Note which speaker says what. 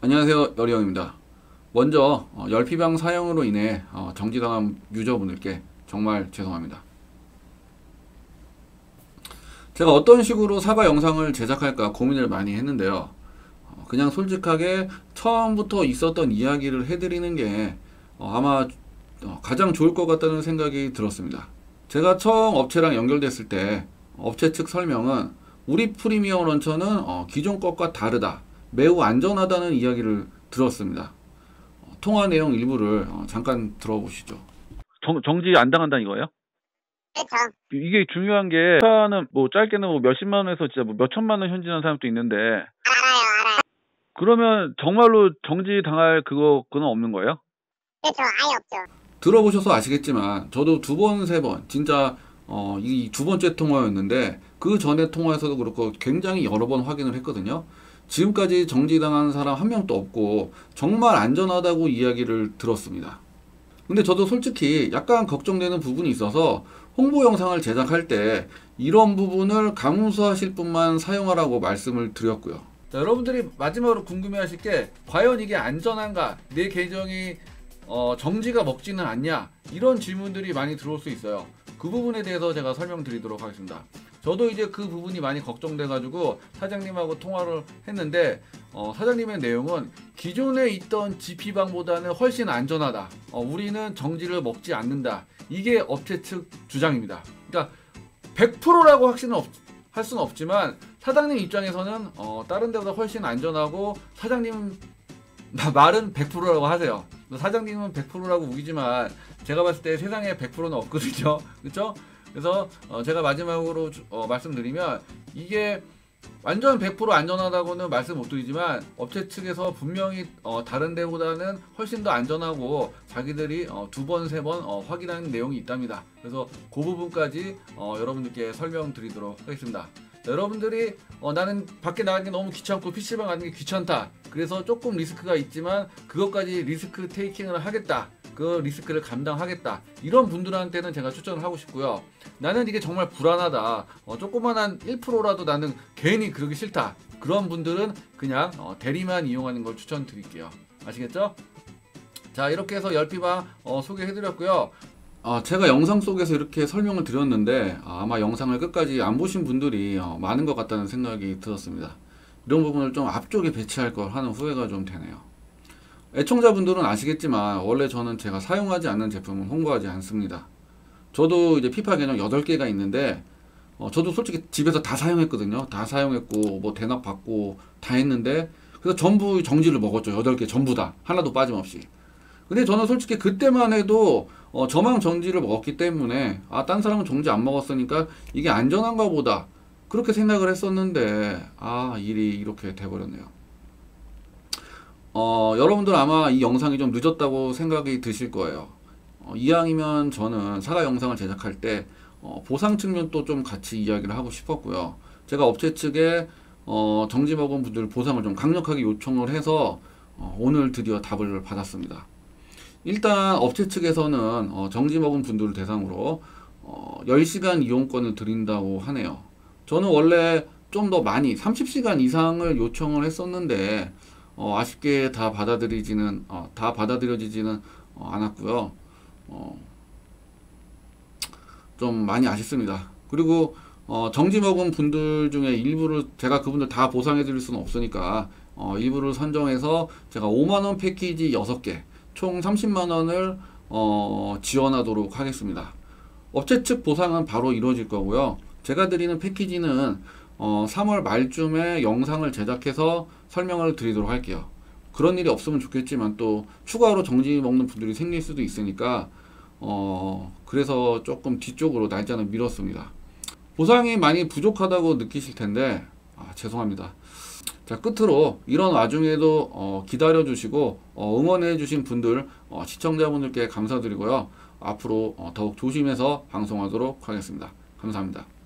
Speaker 1: 안녕하세요 여리형입니다. 먼저 어, 열피방 사용으로 인해 어, 정지당한 유저분들께 정말 죄송합니다. 제가 어떤 식으로 사과 영상을 제작할까 고민을 많이 했는데요. 어, 그냥 솔직하게 처음부터 있었던 이야기를 해드리는 게 어, 아마 어, 가장 좋을 것 같다는 생각이 들었습니다. 제가 처음 업체랑 연결됐을 때 업체 측 설명은 우리 프리미엄 런처는 어, 기존 것과 다르다 매우 안전하다는 이야기를 들었습니다. 어, 통화 내용 일부를 어, 잠깐 들어보시죠.
Speaker 2: 정, 정지 안 당한다는 이거예요?
Speaker 3: 그렇죠.
Speaker 2: 이게 중요한 게 차는 뭐 짧게는 뭐 몇십만 원에서 진짜 뭐 몇천만 원 현질하는 사람도 있는데
Speaker 3: 알아요, 알아요.
Speaker 2: 그러면 정말로 정지 당할 그거 그건 없는 거예요?
Speaker 3: 그렇죠. 아예 없죠.
Speaker 1: 들어보셔서 아시겠지만 저도 두 번, 세번 진짜 어, 이 두 번째 통화였는데 그 전에 통화에서도 그렇고 굉장히 여러 번 확인을 했거든요. 지금까지 정지당한 사람 한 명도 없고 정말 안전하다고 이야기를 들었습니다. 근데 저도 솔직히 약간 걱정되는 부분이 있어서 홍보 영상을 제작할 때 이런 부분을 감수하실 분만 사용하라고 말씀을 드렸고요. 자, 여러분들이 마지막으로 궁금해하실 게 과연 이게 안전한가? 내 계정이 어, 정지가 먹지는 않냐? 이런 질문들이 많이 들어올 수 있어요. 그 부분에 대해서 제가 설명드리도록 하겠습니다. 저도 이제 그 부분이 많이 걱정돼가지고 사장님하고 통화를 했는데 어, 사장님의 내용은 기존에 있던 GP방보다는 훨씬 안전하다. 어, 우리는 정지를 먹지 않는다. 이게 업체 측 주장입니다. 그러니까 100%라고 확신은 없, 할 수는 없지만 사장님 입장에서는 어, 다른 데보다 훨씬 안전하고 사장님 말은 100%라고 하세요. 사장님은 100%라고 우기지만 제가 봤을 때 세상에 100%는 없거든요. 그렇죠? 그래서 어 제가 마지막으로 주, 어 말씀드리면 이게 완전 100% 안전하다고는 말씀 못 드리지만 업체 측에서 분명히 어 다른 데보다는 훨씬 더 안전하고 자기들이 어 두 번, 세번 어 확인한 내용이 있답니다. 그래서 그 부분까지 어 여러분들께 설명드리도록 하겠습니다. 자, 여러분들이 어 나는 밖에 나가는 게 너무 귀찮고 PC방 가는 게 귀찮다. 그래서 조금 리스크가 있지만 그것까지 리스크 테이킹을 하겠다. 그 리스크를 감당하겠다. 이런 분들한테는 제가 추천을 하고 싶고요. 나는 이게 정말 불안하다. 어, 조그만한 1%라도 나는 괜히 그러기 싫다. 그런 분들은 그냥 어, 대리만 이용하는 걸 추천드릴게요. 아시겠죠? 자 이렇게 해서 열피방 어, 소개해드렸고요. 아, 제가 영상 속에서 이렇게 설명을 드렸는데 아, 아마 영상을 끝까지 안 보신 분들이 어, 많은 것 같다는 생각이 들었습니다. 이런 부분을 좀 앞쪽에 배치할 걸 하는 후회가 좀 되네요. 애청자분들은 아시겠지만 원래 저는 제가 사용하지 않는 제품은 홍보하지 않습니다. 저도 이제 피파 계정 8개가 있는데 어, 저도 솔직히 집에서 다 사용했거든요. 다 사용했고 뭐 대납 받고 다 했는데 그래서 전부 정지를 먹었죠. 8개 전부 다. 하나도 빠짐없이. 근데 저는 솔직히 그때만 해도 어, 저만 정지를 먹었기 때문에 아, 딴 사람은 정지 안 먹었으니까 이게 안전한가 보다. 그렇게 생각을 했었는데 아, 일이 이렇게 돼 버렸네요. 어, 여러분들 아마 이 영상이 좀 늦었다고 생각이 드실 거예요. 어, 이왕이면 저는 사과 영상을 제작할 때 어, 보상 측면도 좀 같이 이야기를 하고 싶었고요. 제가 업체 측에 어, 정지 먹은 분들 보상을 좀 강력하게 요청을 해서 어, 오늘 드디어 답을 받았습니다. 일단 업체 측에서는 어, 정지 먹은 분들을 대상으로 어, 10시간 이용권을 드린다고 하네요. 저는 원래 좀 더 많이 30시간 이상을 요청을 했었는데 어, 아쉽게 다 받아들이지는 어, 다 받아들여지지는 어, 않았고요. 어, 좀 많이 아쉽습니다. 그리고 어, 정지 먹은 분들 중에 일부를 제가 그분들 다 보상해 드릴 수는 없으니까 어, 일부를 선정해서 제가 5만 원 패키지 6개 총 30만 원을 어, 지원하도록 하겠습니다. 업체 측 보상은 바로 이루어질 거고요. 제가 드리는 패키지는 어, 3월 말쯤에 영상을 제작해서 설명을 드리도록 할게요. 그런 일이 없으면 좋겠지만 또 추가로 정지 먹는 분들이 생길 수도 있으니까 어, 그래서 조금 뒤쪽으로 날짜는 미뤘습니다. 보상이 많이 부족하다고 느끼실 텐데 아, 죄송합니다. 자 끝으로 이런 와중에도 어, 기다려 주시고 어, 응원해 주신 분들 어, 시청자분들께 감사드리고요. 앞으로 어, 더욱 조심해서 방송하도록 하겠습니다. 감사합니다.